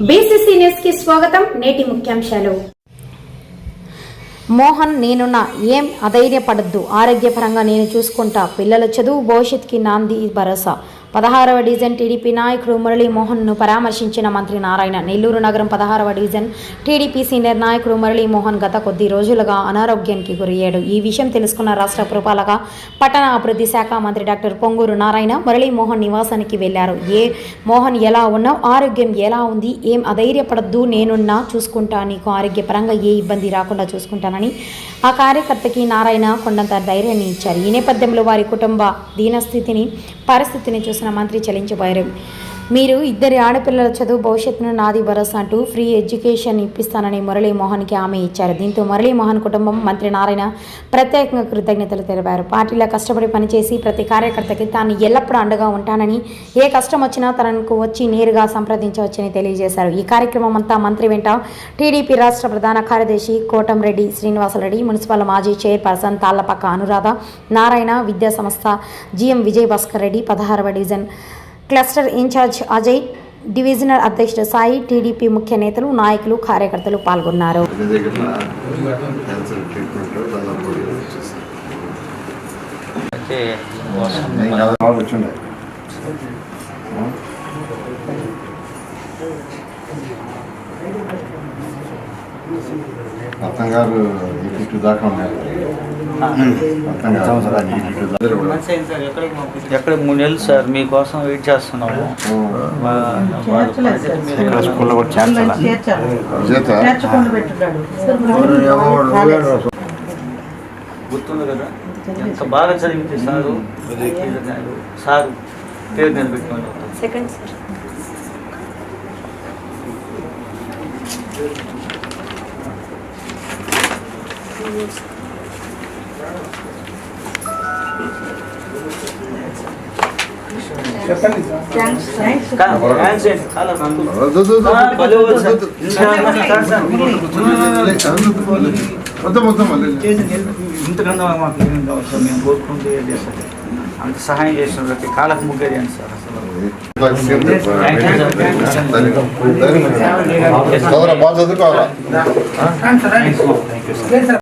BCC న్యూస్కి స్వాగతం నేటి ముఖ్యాంశాలు. మోహన్ నేనున్న ఏం అధైర్యపడద్దు. ఆరోగ్యపరంగా నేను చూసుకుంటా. పిల్లల చదువు భవిష్యత్కి నాంది భరోసా. పదహారవ డివిజన్ టీడీపీ నాయకుడు మురళీమోహన్ను పరామర్శించిన మంత్రి నారాయణ నెల్లూరు నగరం పదహారవ డివిజన్ టీడీపీ సీనియర్ నాయకుడు మురళీమోహన్ గత కొద్ది రోజులుగా అనారోగ్యానికి గురయ్యాడు. ఈ విషయం తెలుసుకున్న రాష్ట్ర పురపాలక పట్టణ అభివృద్ధి శాఖ మంత్రి డాక్టర్ పొంగూరు నారాయణ మురళీమోహన్ నివాసానికి వెళ్ళారు ఏ మోహన్ ఎలా ఉన్నావు? ఆరోగ్యం ఎలా ఉంది? ఏం అధైర్యపడద్దు? నేనున్నా చూసుకుంటా నీకు ఆరోగ్యపరంగా ఏ ఇబ్బంది రాకుండా చూసుకుంటానని ఆ కార్యకర్తకి నారాయణ కొండంత ధైర్యాన్ని ఇచ్చారు. ఈ నేపథ్యంలో వారి కుటుంబ దీనస్థితిని పరిస్థితిని చూసి మంత్రి చెల్లించబోయారు. మీరు ఇద్దరి ఆడపిల్లల చదువు భవిష్యత్తును నాది భరోసా అంటూ ఫ్రీ ఎడ్యుకేషన్ ఇప్పిస్తానని మురళీమోహన్కి హామీ ఇచ్చారు. దీంతో మురళీమోహన్ కుటుంబం మంత్రి నారాయణ ప్రత్యేకంగా కృతజ్ఞతలు తెలిపారు. పార్టీలో కష్టపడి పనిచేసి ప్రతి కార్యకర్తకి తాను ఎల్లప్పుడూ అండగా ఉంటానని ఏ కష్టం వచ్చినా తనకు వచ్చి నేరుగా సంప్రదించవచ్చని తెలియజేశారు. ఈ కార్యక్రమం అంతా మంత్రి వెంట టీడీపీ రాష్ట్ర ప్రధాన కార్యదర్శి కోటంరెడ్డి శ్రీనివాసరెడ్డి మున్సిపల్ మాజీ చైర్పర్సన్ తాళ్ళపక్క అనురాధ నారాయణ విద్యా సంస్థ జిఎం విజయ్ భాస్కర్ రెడ్డి పదహారవ division cluster in-charge Ajay divisional అధ్యక్షుడు సాయి టీడీపీ ముఖ్య నేతలు నాయకులు కార్యకర్తలు పాల్గొన్నారు. ఇంటి అత్తం గారు ఎయిటీ టూ దాకా ఉన్నారు. ఎక్కడ మూడు నెలలు సార్ మీకోసం వెయిట్ చేస్తున్నాము. స్కూల్లో కూడా చేర్చాలా. గుర్తుంది కదా? ఎంత బాగా చదివితే సారు. సారు పేరు నిలబెట్టుకోండి. Second sir. ఇంతకన్నా మాకు కావాలి సార్. మేము కోరుకుంటే అంత సహాయం చేసిన ప్రతి కాలకు ముగ్గేది సార్ అసలు బాగా చదువుకోవాలా